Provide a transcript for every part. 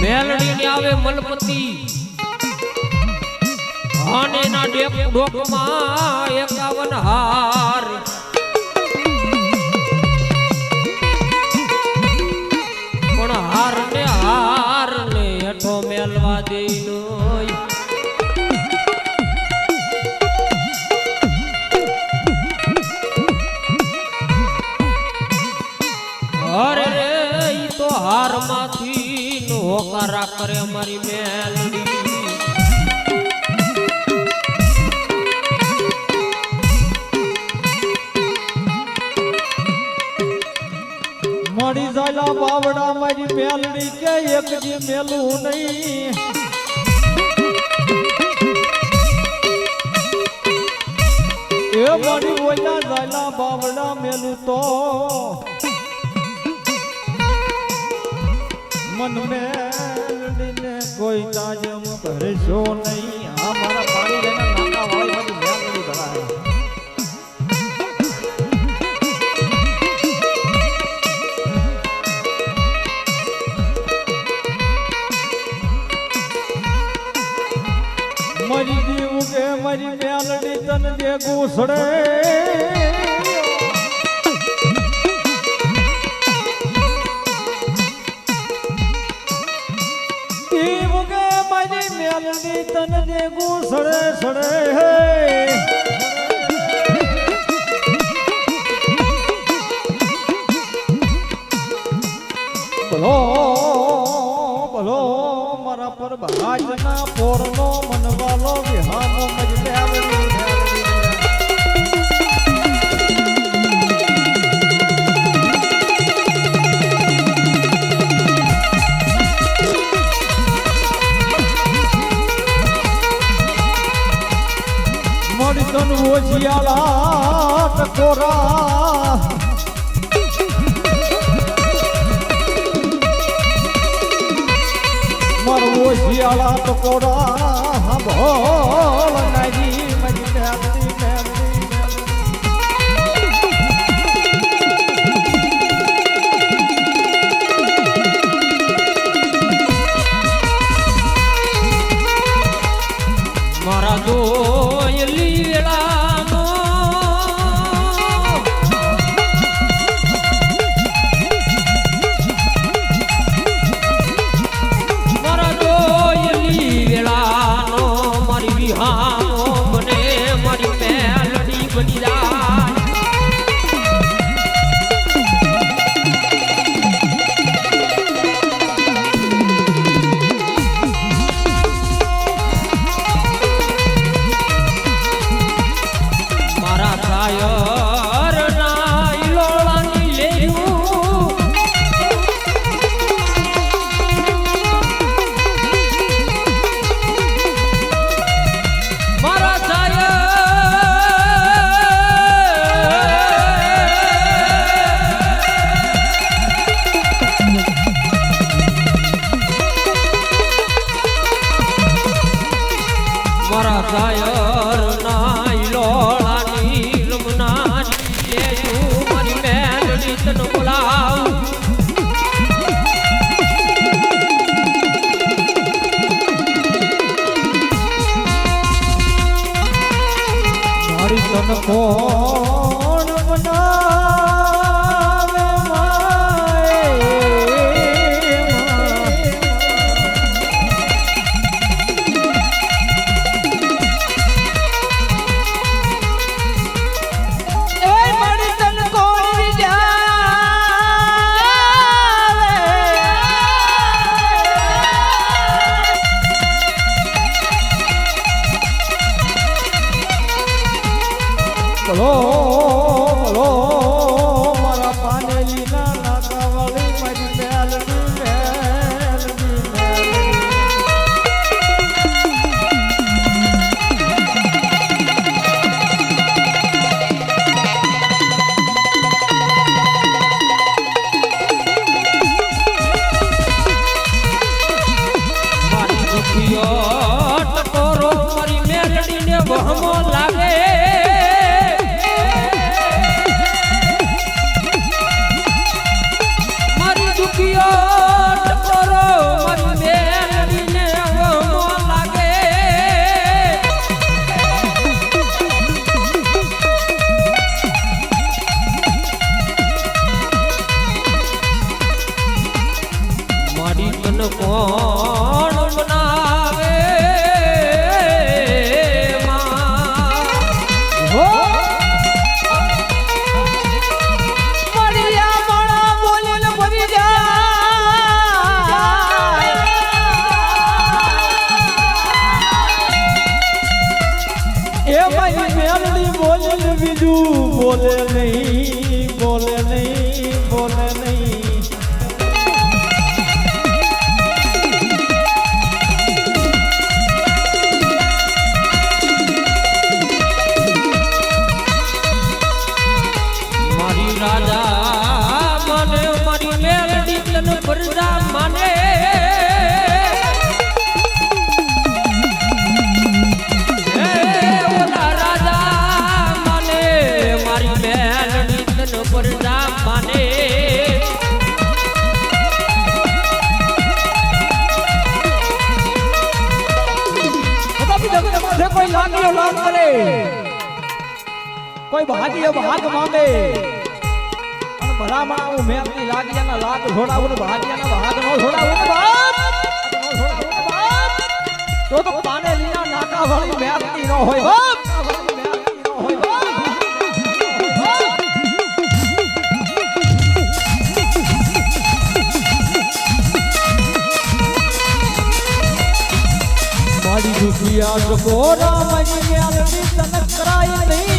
મેલડી આવે મલપતિ. અને એના ડોકમાં પોકારા કરે મારી મેલડી. મળી જાયલા બાવડા મારી મેલડી કે એકજી મેલું નહીં. એ મારી ઓલા જાયલા બાવડા મેલું તો. મન મેળીને કોઈ તાજમ કરશો નહીં. આ મારા પાણી લેના નાકા વાળી બધી મેળવી ધરાય મરી જીવ કે મરી મેલડી તન જે ઘૂસડે. પોડા बोल नहीं કોઈ ભાગીઓ ભાગ માંગે. અને ભલામણ આવું મેલની લાગીયાના લાગ છોડાવું ને ભાગ નો છોડાવું બાપ તો તો પાને લીના નાકા વાળી મેલની નો હોય. બાપ મારી દુખિયા કોરા મારી મેલડી તન કરાય નહીં.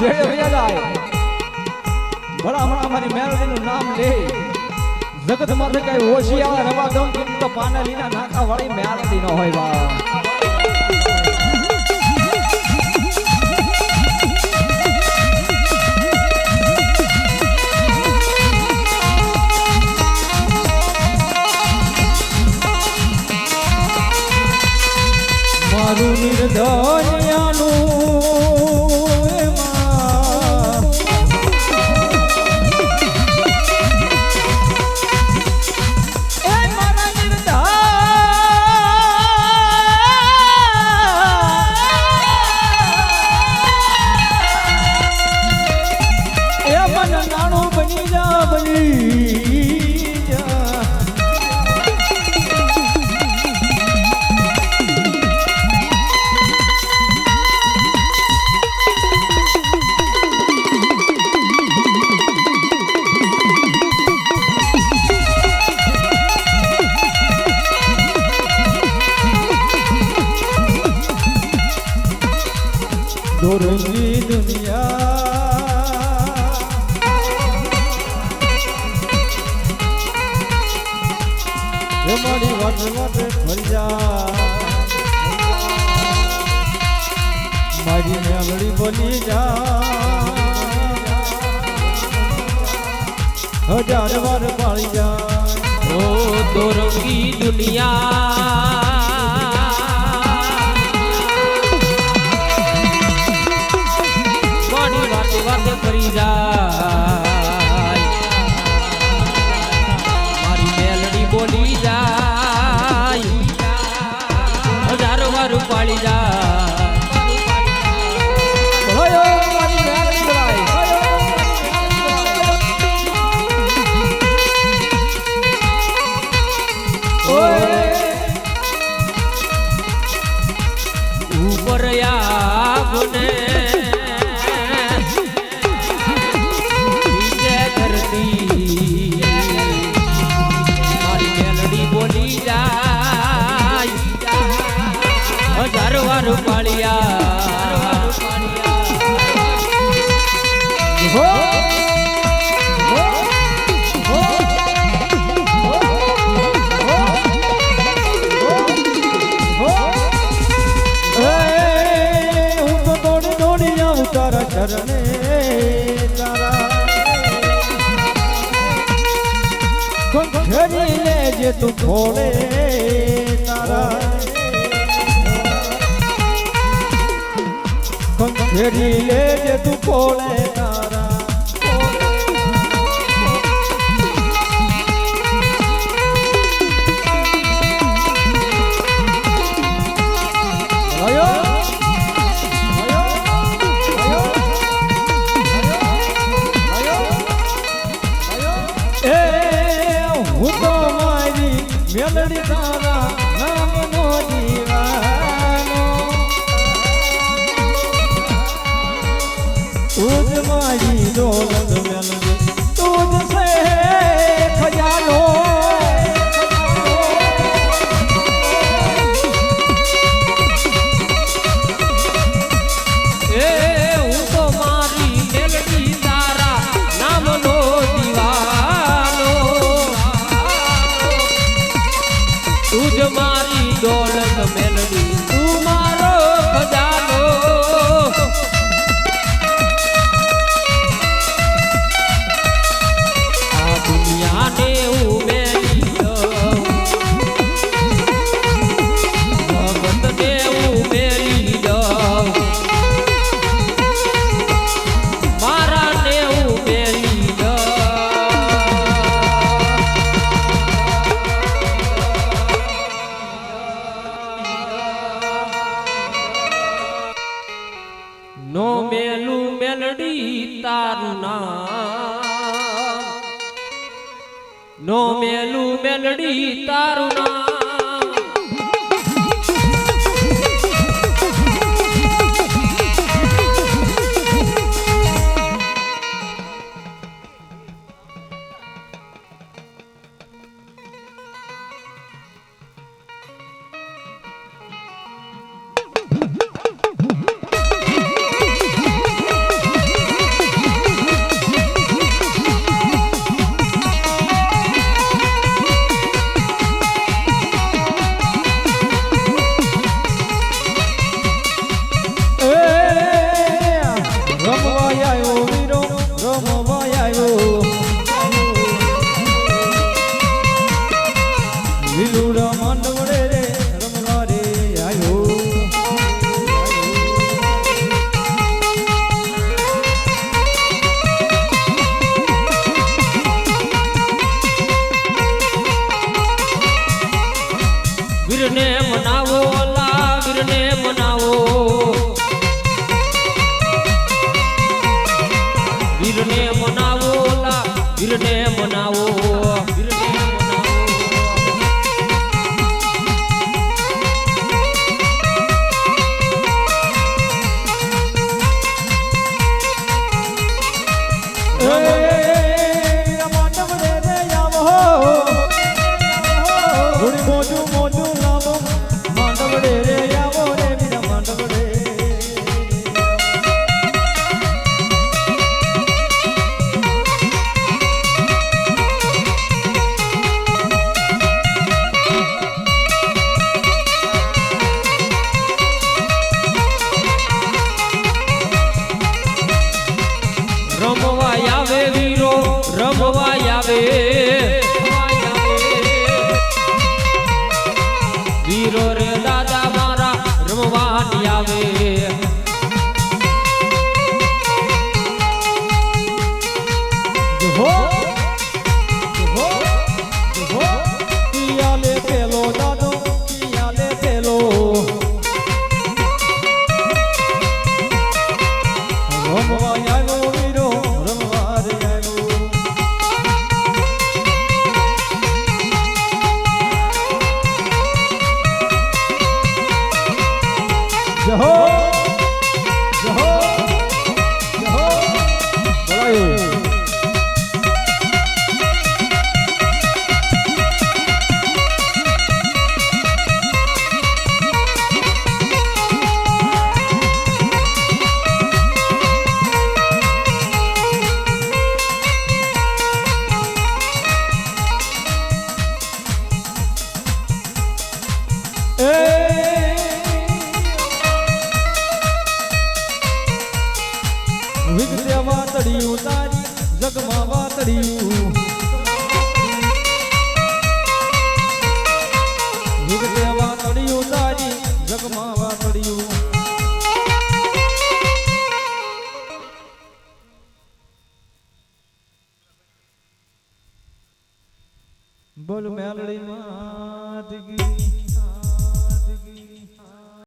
વયા જાય ભલા હમણાં મારી મેલડીનું નામ લે. જગત માથે કઈ આવે રવા દઉં કેમ તો પાનેલીના નાકા વાળી મેલડી નો હોય બાપ મારું નિર્ધન્યાનું હજાર વાર પાળી જા. ઓ દોરંગી દુનિયા. છે તું ખોળે તારા. ઘેરી લે નડી તારું નામ. વીરને મનાવો લા વીરને મનાવો. વીરને મનાવો લા વીરને મનાવો. હીરો રે દાદા મારા રમવાની આવે. You.